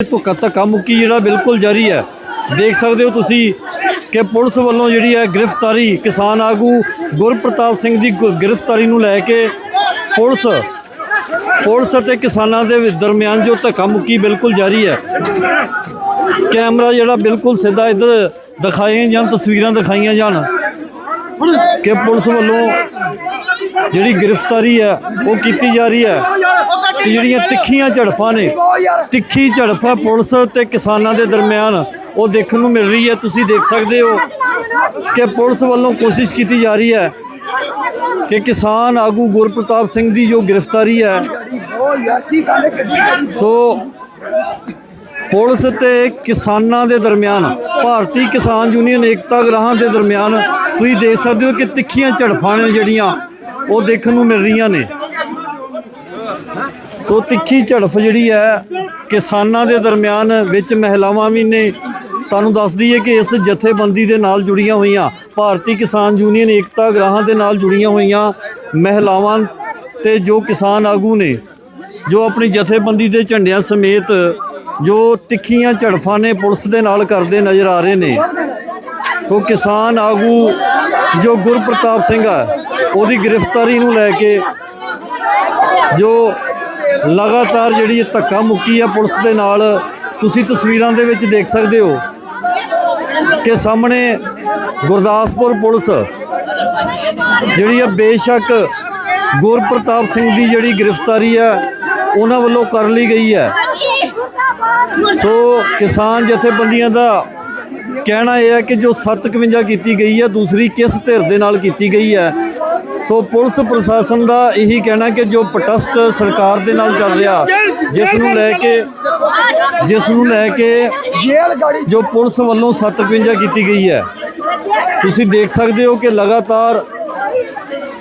ਧੁੱਕਾ ਧੱਕਾ ਮੁੱਕੀ ਜਿਹੜਾ ਬਿਲਕੁਲ ਜਾਰੀ ਹੈ। ਦੇਖ ਸਕਦੇ ਹੋ ਤੁਸੀਂ ਕਿ ਪੁਲਿਸ ਵੱਲੋਂ ਜਿਹੜੀ ਹੈ ਗ੍ਰਿਫਤਾਰੀ ਕਿਸਾਨ ਆਗੂ ਗੁਰਪ੍ਰਤਾਪ ਸਿੰਘ ਦੀ ਗੁ- ਗ੍ਰਿਫਤਾਰੀ ਨੂੰ ਲੈ ਕੇ ਪੁਲਿਸ ਪੁਲਿਸ ਅਤੇ ਕਿਸਾਨਾਂ ਦੇ ਦਰਮਿਆਨ ਜੋ ਧੱਕਾ ਮੁੱਕੀ ਬਿਲਕੁਲ ਜਾਰੀ ਹੈ। ਕੈਮਰਾ ਜਿਹੜਾ ਬਿਲਕੁਲ ਸਿੱਧਾ ਇੱਧਰ ਦਿਖਾਈਆਂ ਜਾਣ ਤਸਵੀਰਾਂ ਦਿਖਾਈਆਂ ਜਾਣ ਕਿ ਪੁਲਿਸ ਵੱਲੋਂ ਜਿਹੜੀ ਗ੍ਰਿਫਤਾਰੀ ਹੈ ਉਹ ਕੀਤੀ ਜਾ ਰਹੀ ਹੈ ਤੇ ਜਿਹੜੀਆਂ ਤਿੱਖੀਆਂ ਝੜਪਾਂ ਨੇ, ਤਿੱਖੀ ਝੜਪ ਹੈ ਪੁਲਿਸ ਤੇ ਕਿਸਾਨਾਂ ਦੇ ਦਰਮਿਆਨ, ਉਹ ਦੇਖਣ ਨੂੰ ਮਿਲ ਰਹੀ ਹੈ। ਤੁਸੀਂ ਦੇਖ ਸਕਦੇ ਹੋ ਕਿ ਪੁਲਿਸ ਵੱਲੋਂ ਕੋਸ਼ਿਸ਼ ਕੀਤੀ ਜਾ ਰਹੀ ਹੈ ਕਿ ਕਿਸਾਨ ਆਗੂ ਗੁਰਪ੍ਰਤਾਪ ਸਿੰਘ ਦੀ ਜੋ ਗ੍ਰਿਫਤਾਰੀ ਹੈ, ਸੋ ਪੁਲਿਸ ਤੇ ਕਿਸਾਨਾਂ ਦੇ ਦਰਮਿਆਨ, ਭਾਰਤੀ ਕਿਸਾਨ ਯੂਨੀਅਨ ਏਕਤਾ ਗ੍ਰਾਹਾਂ ਦੇ ਦਰਮਿਆਨ, ਤੁਸੀਂ ਦੇਖ ਸਕਦੇ ਹੋ ਕਿ ਤਿੱਖੀਆਂ ਝੜਪਾਂ ਨੇ ਜਿਹੜੀਆਂ ਉਹ ਦੇਖਣ ਨੂੰ ਮਿਲ ਰਹੀਆਂ ਨੇ। ਸੋ ਤਿੱਖੀ ਝੜਫ ਜਿਹੜੀ ਹੈ, ਕਿਸਾਨਾਂ ਦੇ ਦਰਮਿਆਨ ਵਿੱਚ ਮਹਿਲਾਵਾਂ ਵੀ ਨੇ। ਤੁਹਾਨੂੰ ਦੱਸ ਦਈਏ ਕਿ ਇਸ ਜਥੇਬੰਦੀ ਦੇ ਨਾਲ ਜੁੜੀਆਂ ਹੋਈਆਂ, ਭਾਰਤੀ ਕਿਸਾਨ ਯੂਨੀਅਨ ਏਕਤਾ ਗ੍ਰਾਹਾਂ ਦੇ ਨਾਲ ਜੁੜੀਆਂ ਹੋਈਆਂ ਮਹਿਲਾਵਾਂ ਤੇ ਜੋ ਕਿਸਾਨ ਆਗੂ ਨੇ, ਜੋ ਆਪਣੀ ਜਥੇਬੰਦੀ ਦੇ ਝੰਡਿਆਂ ਸਮੇਤ ਜੋ ਤਿੱਖੀਆਂ ਝੜਫਾਂ ਨੇ ਪੁਲਿਸ ਦੇ ਨਾਲ ਕਰਦੇ ਨਜ਼ਰ ਆ ਰਹੇ ਨੇ। ਸੋ ਕਿਸਾਨ ਆਗੂ ਜੋ ਗੁਰਪ੍ਰਤਾਪ ਸਿੰਘ ਹੈ ਉਹਦੀ ਗ੍ਰਿਫਤਾਰੀ ਨੂੰ ਲੈ ਕੇ ਜੋ ਲਗਾਤਾਰ ਜਿਹੜੀ ਧੱਕਾ ਮੁੱਕੀ ਹੈ ਪੁਲਿਸ ਦੇ ਨਾਲ, ਤੁਸੀਂ ਤਸਵੀਰਾਂ ਦੇ ਵਿੱਚ ਦੇਖ ਸਕਦੇ ਹੋ ਕਿ ਸਾਹਮਣੇ ਗੁਰਦਾਸਪੁਰ ਪੁਲਿਸ ਜਿਹੜੀ ਹੈ ਬੇਸ਼ੱਕ ਗੁਰਪ੍ਰਤਾਪ ਸਿੰਘ ਦੀ ਜਿਹੜੀ ਗ੍ਰਿਫਤਾਰੀ ਹੈ ਉਹਨਾਂ ਵੱਲੋਂ ਕਰ ਲਈ ਗਈ ਹੈ ਸੋ ਕਿਸਾਨ ਜਥੇਬੰਦੀਆਂ ਦਾ ਕਹਿਣਾ ਇਹ ਹੈ ਕਿ ਜੋ 751 ਕੀਤੀ ਗਈ ਹੈ ਦੂਸਰੀ ਕਿਸ ਧਿਰ ਦੇ ਨਾਲ ਕੀਤੀ ਗਈ ਹੈ ਸੋ ਪੁਲਿਸ ਪ੍ਰਸ਼ਾਸਨ ਦਾ ਇਹੀ ਕਹਿਣਾ ਕਿ ਜੋ ਪ੍ਰੋਟੈਸਟ ਸਰਕਾਰ ਦੇ ਨਾਲ ਚੱਲ ਰਿਹਾ ਜਿਸ ਨੂੰ ਲੈ ਕੇ ਜਿਸ ਨੂੰ ਲੈ ਕੇ ਜੇਲ੍ਹ ਗਾੜੀ ਜੋ ਪੁਲਿਸ ਵੱਲੋਂ 751 ਕੀਤੀ ਗਈ ਹੈ। ਤੁਸੀਂ ਦੇਖ ਸਕਦੇ ਹੋ ਕਿ ਲਗਾਤਾਰ